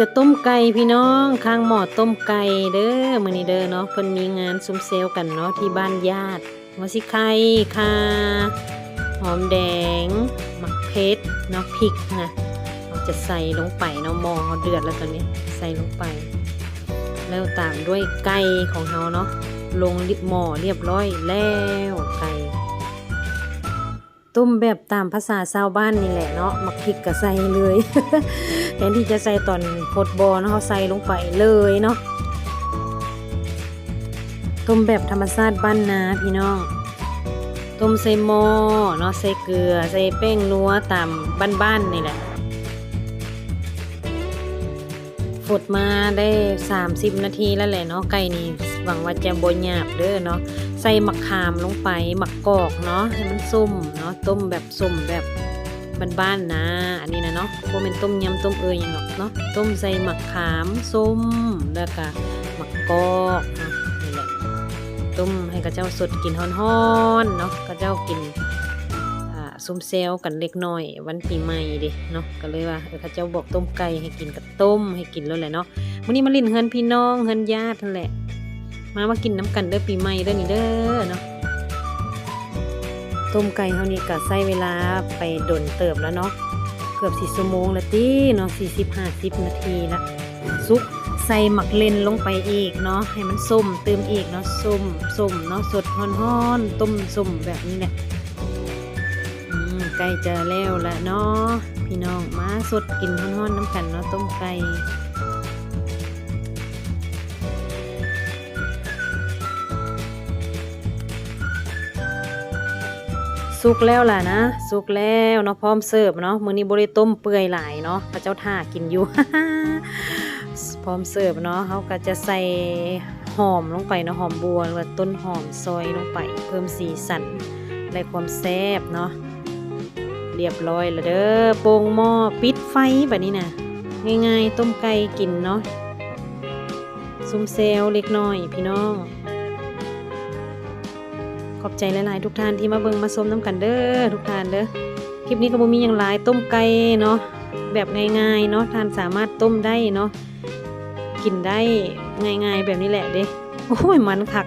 จะต้มไก่พี่น้องข้างหม้อต้มไก่เด้อมื้อนี้เด้อเนาะเพิ่นมีงานซุ้มเซลกันเนาะที่บ้านญาติหัวสิไข่ค่ะหอมแดงหมักเพชรเนาะพริกนะเราจะใส่ลงไปเนาะหม้อเขาเดือดแล้วตอนนี้ใส่ลงไป แล้วตามด้วยไก่ของเราเนาะลงหม้อเรียบร้อยแล้วไก่ ต้มแบบตามภาษาชาวบ้านนี่แหละเนาะมักพริกก็ใส่เลยแทนที่จะใส่ตอนพดบอเนาะเขาใส่ลงไปเลยเนาะต้มแบบธรรมชาติบ้านนาพี่น้อง ต้มใส่หม้อเนาะใส่เกลือใส่แป้งนัวตามบ้านๆนี่แหละ ฝดมาได้ 30 นาทีแล้วแหละเนาะไก่นี่หวังว่าจะบหยาบเด้อเนาะใส่หมักขามลงไปหมักกอกเนาะให้มันส้มเนาะต้มแบบส้มแบบบ้านๆนะ อันนี้นะเนาะโมเป็นต้มยำต้มเอยหยังหรอกเนาะต้มใส่หมักขามส้มแล้วก็หมักกอกนะนี่แหละต้มให้กระเจ้าสดกินฮ้อนๆเนาะกระเจ้ากิน อ่มเซลกันเล็กน้อย วันปีใหม่เดิเนาะก็เลยว่าเออกระเจ้าบอกต้มไก่ให้กินกับต้มให้กินแล้วแหละเนาะวันนี้มาลินเฮือนพี่น้องเฮือนญาตินั่นแหละ มามากินน้ำกันเด้อปีใหม่เด้อนี่เด้อเนาะต้มไก่เท่านี้ก็ใช้เวลาไปดนเติบแล้วเนาะเกือบสี่ชั่วโมงล้วตีเนาะสี่สิบห้าสิบนาทีละซุปใส่หมักเลนลงไปอีกเนาะให้มันส้มเติมอีกเนาะส้มส้มเนาะสดฮ้อนๆต้มส้มแบบนี้แหละ ใกล้จะแล้วละเนาะพี่น้องมาสดกินฮ้อนๆน้ำกันเนาะต้มไก่สุกแล้วล่ะนะสุกแล้วเนาะพร้อมเสิร์ฟเนาะมื้อนี้บ่ได้ต้มเปื่อยหลายเนาะพระเจ้าท่ากินอยู่ พร้อมเสิร์ฟเนาะเขาก็จะใส่หอมลงไปเนาะหอมบัวหรือต้นหอมซอยลงไป เพิ่มสีสันและความแซ่บเนาะ เรียบร้อยแล้วเด้อโป่งหม้อปิดไฟแบบนี้นะง่ายๆ ต้มไก่กินเนาะซุ่มเซลเล็กน้อยพี่น้อง ขอบใจหลายๆทุกท่านที่มาเบิงมาชมน้ำกันเด้อทุกท่านเด้อคลิปนี้ก็บ่มีอย่างหลายต้มไก่เนาะแบบง่ายๆเนาะท่านสามารถต้มได้เนาะกินได้ง่ายๆแบบนี้แหละเด้โอ้ยมันคัก